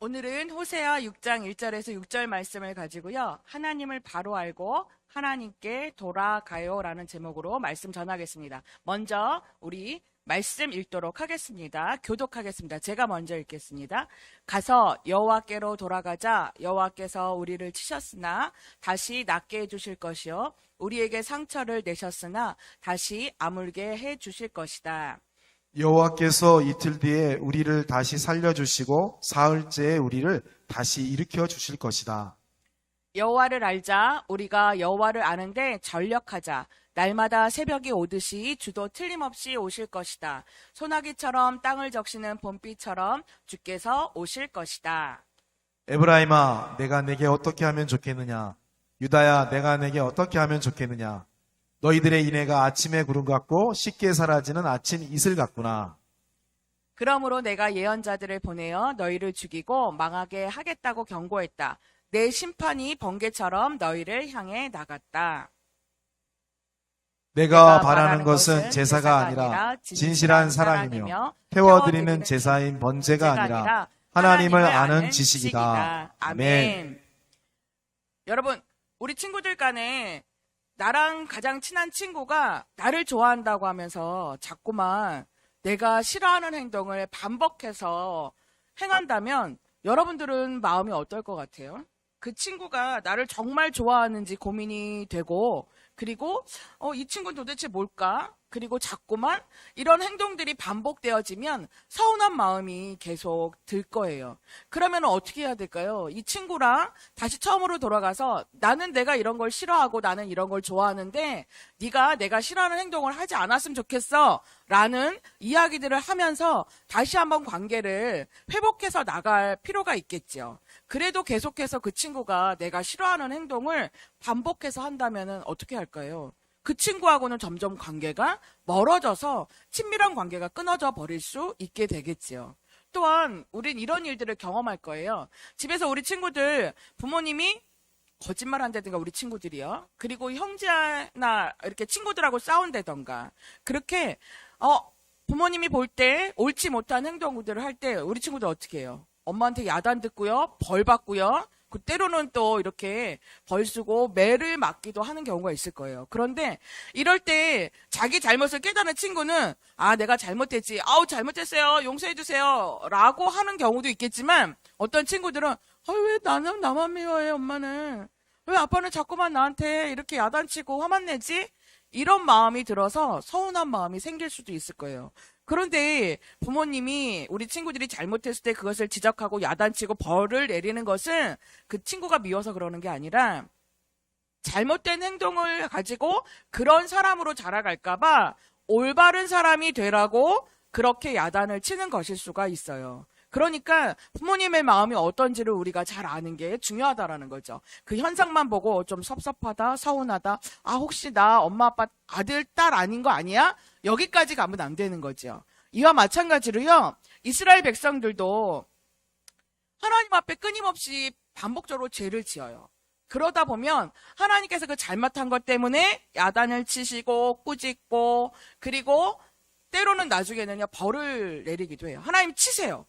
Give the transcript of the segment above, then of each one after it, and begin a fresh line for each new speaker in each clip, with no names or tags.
오늘은 호세아 6장 1절에서 6절 말씀을 가지고요. 하나님을 바로 알고 하나님께 돌아가요라는 제목으로 말씀 전하겠습니다. 먼저 우리 말씀 읽도록 하겠습니다. 교독하겠습니다. 제가 먼저 읽겠습니다. 가서 여호와께로 돌아가자 여호와께서 우리를 치셨으나 다시 낫게 해 주실 것이요 우리에게 상처를 내셨으나 다시 아물게 해 주실 것이다.
여호와께서 이틀 뒤에 우리를 다시 살려주시고 사흘째에 우리를 다시 일으켜 주실 것이다.
여호와를 알자 우리가 여호와를 아는데 전력하자 날마다 새벽이 오듯이 주도 틀림없이 오실 것이다. 소나기처럼 땅을 적시는 봄비처럼 주께서 오실 것이다.
에브라임아, 내가 내게 어떻게 하면 좋겠느냐? 유다야, 내가 내게 어떻게 하면 좋겠느냐? 너희들의 인애가 아침의 구름 같고 쉽게 사라지는 아침 이슬 같구나.
그러므로 내가 예언자들을 보내어 너희를 죽이고 망하게 하겠다고 경고했다. 내 심판이 번개처럼 너희를 향해 나갔다.
내가 바라는 것은 제사가 아니라 진실한 사랑이며 태워드리는 제사인 번제가 아니라 하나님을 아는 지식이다. 아멘.
여러분, 우리 친구들 간에 나랑 가장 친한 친구가 나를 좋아한다고 하면서 자꾸만 내가 싫어하는 행동을 반복해서 행한다면 여러분들은 마음이 어떨 것 같아요? 그 친구가 나를 정말 좋아하는지 고민이 되고 그리고 어, 이 친구는 도대체 뭘까? 그리고 자꾸만 이런 행동들이 반복되어지면 서운한 마음이 계속 들 거예요. 그러면 어떻게 해야 될까요? 이 친구랑 다시 처음으로 돌아가서 나는 내가 이런 걸 싫어하고 나는 이런 걸 좋아하는데 네가 내가 싫어하는 행동을 하지 않았으면 좋겠어. 라는 이야기들을 하면서 다시 한번 관계를 회복해서 나갈 필요가 있겠죠. 그래도 계속해서 그 친구가 내가 싫어하는 행동을 반복해서 한다면 어떻게 할까요? 그 친구하고는 점점 관계가 멀어져서 친밀한 관계가 끊어져 버릴 수 있게 되겠지요. 또한 우린 이런 일들을 경험할 거예요. 집에서 우리 친구들 부모님이 거짓말 한다든가 우리 친구들이요. 그리고 형제나 이렇게 친구들하고 싸운다던가 그렇게 어 부모님이 볼 때 옳지 못한 행동들을 할 때 우리 친구들 어떻게 해요? 엄마한테 야단 듣고요, 벌 받고요. 그 때로는 또 이렇게 벌 쓰고 매를 맞기도 하는 경우가 있을 거예요. 그런데 이럴 때 자기 잘못을 깨닫는 친구는 아 내가 잘못했지, 아우 잘못했어요, 용서해 주세요라고 하는 경우도 있겠지만 어떤 친구들은 아, 왜 나는 나만 미워해 엄마는 왜 아빠는 자꾸만 나한테 이렇게 야단치고 화만 내지? 이런 마음이 들어서 서운한 마음이 생길 수도 있을 거예요. 그런데 부모님이 우리 친구들이 잘못했을 때 그것을 지적하고 야단치고 벌을 내리는 것은 그 친구가 미워서 그러는 게 아니라 잘못된 행동을 가지고 그런 사람으로 자라갈까봐 올바른 사람이 되라고 그렇게 야단을 치는 것일 수가 있어요. 그러니까 부모님의 마음이 어떤지를 우리가 잘 아는 게 중요하다라는 거죠. 그 현상만 보고 좀 섭섭하다, 서운하다, 아, 혹시 나 엄마 아빠 아들, 딸 아닌 거 아니야? 여기까지 가면 안 되는 거죠. 이와 마찬가지로요, 이스라엘 백성들도 하나님 앞에 끊임없이 반복적으로 죄를 지어요. 그러다 보면 하나님께서 그 잘못한 것 때문에 야단을 치시고 꾸짖고 그리고 때로는 나중에는요 벌을 내리기도 해요. 하나님 치세요.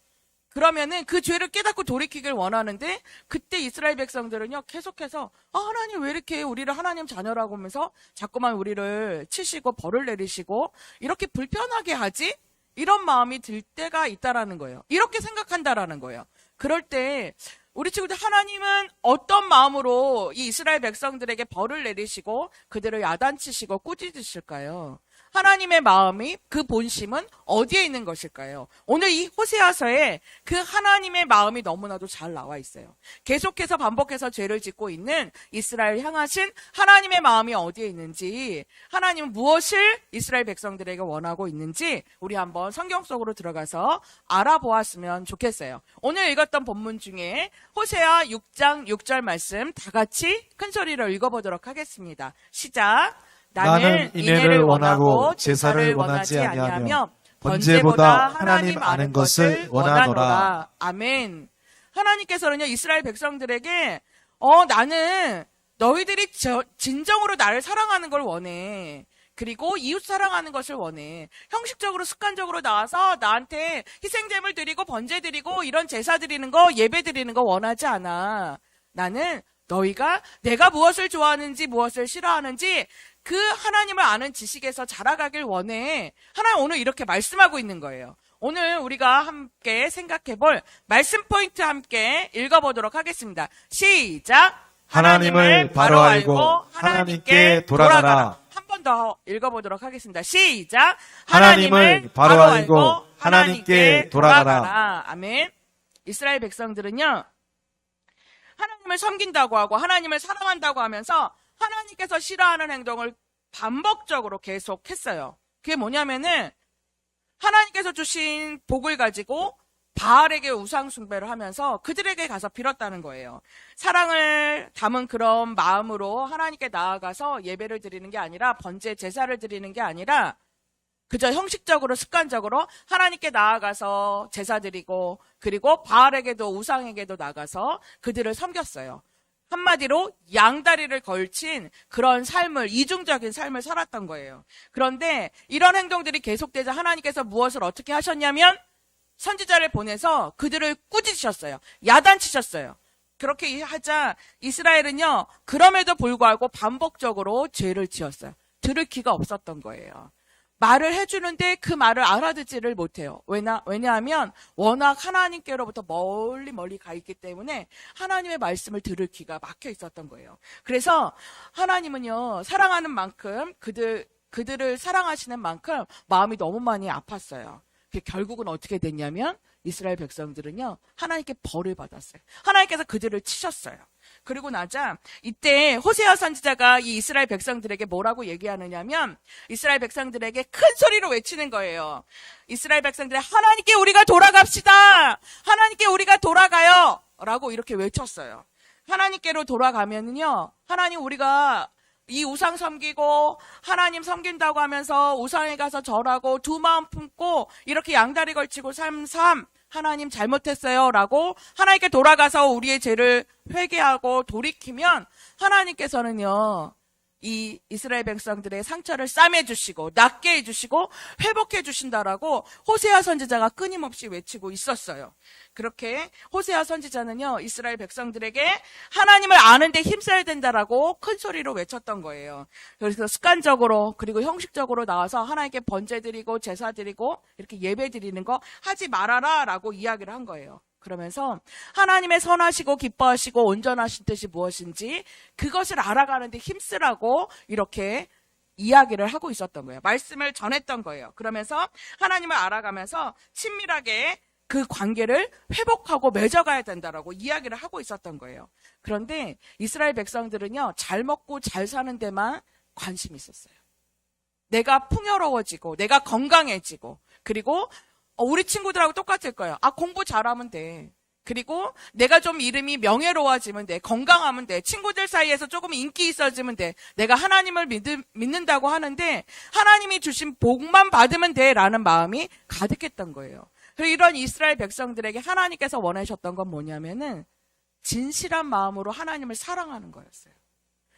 그러면은 그 죄를 깨닫고 돌이키길 원하는데 그때 이스라엘 백성들은요 계속해서 아, 하나님 왜 이렇게 우리를 하나님 자녀라고 하면서 자꾸만 우리를 치시고 벌을 내리시고 이렇게 불편하게 하지 이런 마음이 들 때가 있다라는 거예요. 이렇게 생각한다라는 거예요. 그럴 때 우리 친구들 하나님은 어떤 마음으로 이 이스라엘 백성들에게 벌을 내리시고 그들을 야단치시고 꾸짖으실까요? 하나님의 마음이 그 본심은 어디에 있는 것일까요? 오늘 이 호세아서에 그 하나님의 마음이 너무나도 잘 나와 있어요. 계속해서 반복해서 죄를 짓고 있는 이스라엘 향하신 하나님의 마음이 어디에 있는지, 하나님은 무엇을 이스라엘 백성들에게 원하고 있는지 우리 한번 성경 속으로 들어가서 알아보았으면 좋겠어요. 오늘 읽었던 본문 중에 호세아 6장 6절 말씀 다 같이 큰 소리로 읽어보도록 하겠습니다. 시작.
나는 인애를 원하고 제사를 원하지 아니하며 번제보다 하나님 아는 것을 원하노라.
아멘. 하나님께서는요 이스라엘 백성들에게 어 나는 너희들이 저- 진정으로 나를 사랑하는 걸 원해. 그리고 이웃 사랑하는 것을 원해. 형식적으로 습관적으로 나와서 나한테 희생제물 드리고 번제 드리고 이런 제사 드리는 거 예배 드리는 거 원하지 않아. 나는 너희가 내가 무엇을 좋아하는지 무엇을 싫어하는지 그 하나님을 아는 지식에서 자라가길 원해. 하나님 오늘 이렇게 말씀하고 있는 거예요. 오늘 우리가 함께 생각해 볼 말씀 포인트 함께 읽어보도록 하겠습니다. 시작!
하나님을 바로 알고 하나님께 돌아가라.
한 번 더 읽어보도록 하겠습니다. 시작!
하나님을 바로 알고 하나님께 돌아가라.
아멘. 이스라엘 백성들은요, 하나님을 섬긴다고 하고 하나님을 사랑한다고 하면서 하나님께서 싫어하는 행동을 반복적으로 계속했어요. 그게 뭐냐면은 하나님께서 주신 복을 가지고 바알에게 우상 숭배를 하면서 그들에게 가서 빌었다는 거예요. 사랑을 담은 그런 마음으로 하나님께 나아가서 예배를 드리는 게 아니라 번제 제사를 드리는 게 아니라 그저 형식적으로 습관적으로 하나님께 나아가서 제사 드리고 그리고 바알에게도 우상에게도 나가서 그들을 섬겼어요. 한마디로 양다리를 걸친 그런 삶을 이중적인 삶을 살았던 거예요. 그런데 이런 행동들이 계속되자 하나님께서 무엇을 어떻게 하셨냐면 선지자를 보내서 그들을 꾸짖으셨어요. 야단치셨어요. 그렇게 하자 이스라엘은요. 그럼에도 불구하고 반복적으로 죄를 지었어요. 들을 기가 없었던 거예요. 말을 해주는데 그 말을 알아듣지를 못해요. 왜냐, 왜냐하면 워낙 하나님께로부터 멀리 멀리 가 있기 때문에 하나님의 말씀을 들을 귀가 막혀 있었던 거예요. 그래서 하나님은요, 사랑하는 만큼 그들, 그들을 사랑하시는 만큼 마음이 너무 많이 아팠어요. 그 결국은 어떻게 됐냐면 이스라엘 백성들은요, 하나님께 벌을 받았어요. 하나님께서 그들을 치셨어요. 그리고 나자 이때 호세아 선지자가 이 이스라엘 백성들에게 뭐라고 얘기하느냐면 이스라엘 백성들에게 큰 소리로 외치는 거예요. 이스라엘 백성들의 하나님께 우리가 돌아갑시다. 하나님께 우리가 돌아가요. 라고 이렇게 외쳤어요. 하나님께로 돌아가면은요. 하나님 우리가 이 우상 섬기고 하나님 섬긴다고 하면서 우상에 가서 절하고 두 마음 품고 이렇게 양다리 걸치고 삶삼 하나님 잘못했어요. 라고 하나님께 돌아가서 우리의 죄를 회개하고 돌이키면 하나님께서는요, 이 이스라엘 백성들의 상처를 싸매 주시고, 낫게 해 주시고, 회복해 주신다라고 호세아 선지자가 끊임없이 외치고 있었어요. 그렇게 호세아 선지자는요, 이스라엘 백성들에게 하나님을 아는데 힘써야 된다라고 큰 소리로 외쳤던 거예요. 그래서 습관적으로, 그리고 형식적으로 나와서 하나님께 번제 드리고, 제사 드리고, 이렇게 예배 드리는 거 하지 말아라 라고 이야기를 한 거예요. 그러면서 하나님의 선하시고 기뻐하시고 온전하신 뜻이 무엇인지 그것을 알아가는데 힘쓰라고 이렇게 이야기를 하고 있었던 거예요. 말씀을 전했던 거예요. 그러면서 하나님을 알아가면서 친밀하게 그 관계를 회복하고 맺어가야 된다라고 이야기를 하고 있었던 거예요. 그런데 이스라엘 백성들은요, 잘 먹고 잘 사는 데만 관심이 있었어요. 내가 풍요로워지고, 내가 건강해지고, 그리고 어, 우리 친구들하고 똑같을 거예요. 아, 공부 잘하면 돼. 그리고 내가 좀 이름이 명예로워지면 돼. 건강하면 돼. 친구들 사이에서 조금 인기 있어지면 돼. 내가 하나님을 믿, 믿는 다고 하는데 하나님이 주신 복만 받으면 돼. 라는 마음이 가득했던 거예요. 그리고 이런 이스라엘 백성들에게 하나님께서 원하셨던 건 뭐냐면은 진실한 마음으로 하나님을 사랑하는 거였어요.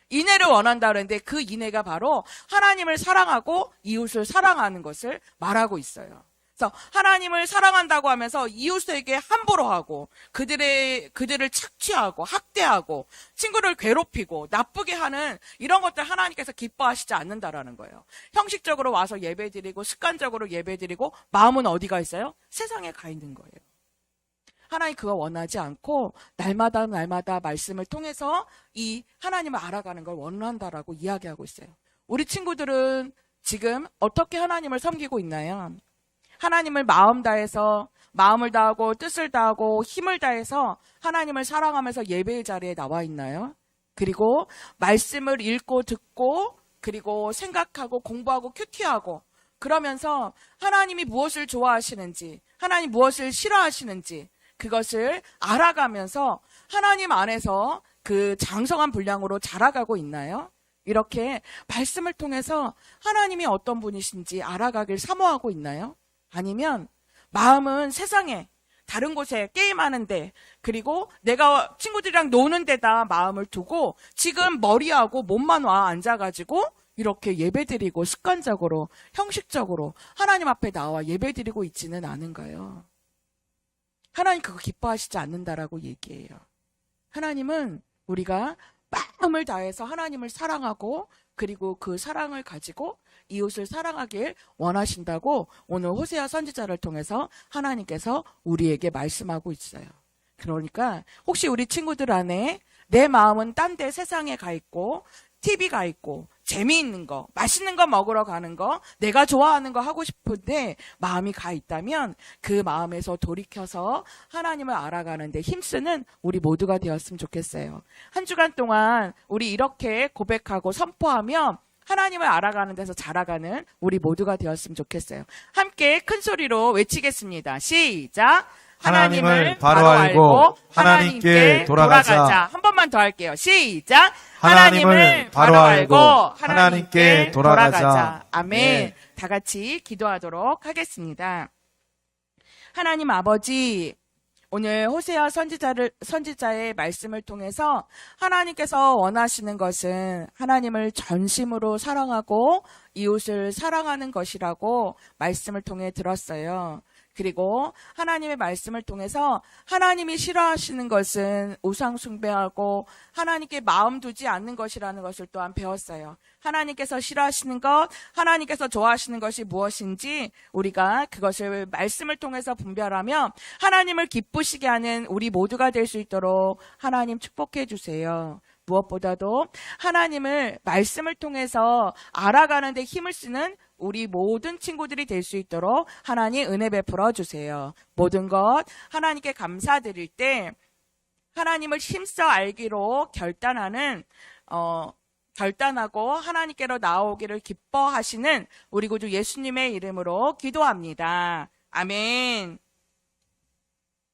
인애를 원한다 그랬는데 그 인애가 바로 하나님을 사랑하고 이웃을 사랑하는 것을 말하고 있어요. 그래서 하나님을 사랑한다고 하면서 이웃에게 함부로 하고 그들의 그들을 착취하고 학대하고 친구를 괴롭히고 나쁘게 하는 이런 것들 하나님께서 기뻐하시지 않는다라는 거예요. 형식적으로 와서 예배드리고 습관적으로 예배드리고 마음은 어디가 있어요? 세상에 가 있는 거예요. 하나님 그거 원하지 않고 날마다 날마다 말씀을 통해서 이 하나님을 알아가는 걸 원한다라고 이야기하고 있어요. 우리 친구들은 지금 어떻게 하나님을 섬기고 있나요? 하나님을 마음 다해서 마음을 다하고 뜻을 다하고 힘을 다해서 하나님을 사랑하면서 예배의 자리에 나와 있나요? 그리고 말씀을 읽고 듣고 그리고 생각하고 공부하고 큐티하고 그러면서 하나님이 무엇을 좋아하시는지 하나님 무엇을 싫어하시는지 그것을 알아가면서 하나님 안에서 그 장성한 분량으로 자라가고 있나요? 이렇게 말씀을 통해서 하나님이 어떤 분이신지 알아가길 사모하고 있나요? 아니면 마음은 세상에 다른 곳에 게임하는데 그리고 내가 친구들이랑 노는 데다 마음을 두고 지금 머리하고 몸만 와 앉아가지고 이렇게 예배드리고 습관적으로 형식적으로 하나님 앞에 나와 예배드리고 있지는 않은가요? 하나님 그거 기뻐하시지 않는다라고 얘기해요. 하나님은 우리가 마음을 다해서 하나님을 사랑하고 그리고 그 사랑을 가지고 이웃을 사랑하길 원하신다고 오늘 호세아 선지자를 통해서 하나님께서 우리에게 말씀하고 있어요. 그러니까 혹시 우리 친구들 안에 내 마음은 딴 데 세상에 가 있고 TV가 있고 재미있는 거, 맛있는 거 먹으러 가는 거, 내가 좋아하는 거 하고 싶은데 마음이 가 있다면 그 마음에서 돌이켜서 하나님을 알아가는데 힘쓰는 우리 모두가 되었으면 좋겠어요. 한 주간 동안 우리 이렇게 고백하고 선포하며 하나님을 알아가는 데서 자라가는 우리 모두가 되었으면 좋겠어요. 함께 큰 소리로 외치겠습니다. 시작.
하나님을 바로 알고 하나님께 돌아가자.
한 번만 더 할게요. 시작.
하나님을 바로 알고 하나님께 돌아가자.
아멘.
네.
다 같이 기도하도록 하겠습니다. 하나님 아버지, 오늘 호세아 선지자를, 선지자의 말씀을 통해서 하나님께서 원하시는 것은 하나님을 전심으로 사랑하고 이웃을 사랑하는 것이라고 말씀을 통해 들었어요. 그리고 하나님의 말씀을 통해서 하나님이 싫어하시는 것은 우상 숭배하고 하나님께 마음 두지 않는 것이라는 것을 또한 배웠어요. 하나님께서 싫어하시는 것, 하나님께서 좋아하시는 것이 무엇인지 우리가 그것을 말씀을 통해서 분별하며 하나님을 기쁘시게 하는 우리 모두가 될 수 있도록 하나님 축복해 주세요. 무엇보다도 하나님을 말씀을 통해서 알아가는 데 힘을 쓰는 우리 모든 친구들이 될 수 있도록 하나님 은혜 베풀어 주세요. 모든 것 하나님께 감사드릴 때 하나님을 힘써 알기로 결단하는 어 결단하고 하나님께로 나오기를 기뻐하시는 우리 구주 예수님의 이름으로 기도합니다. 아멘.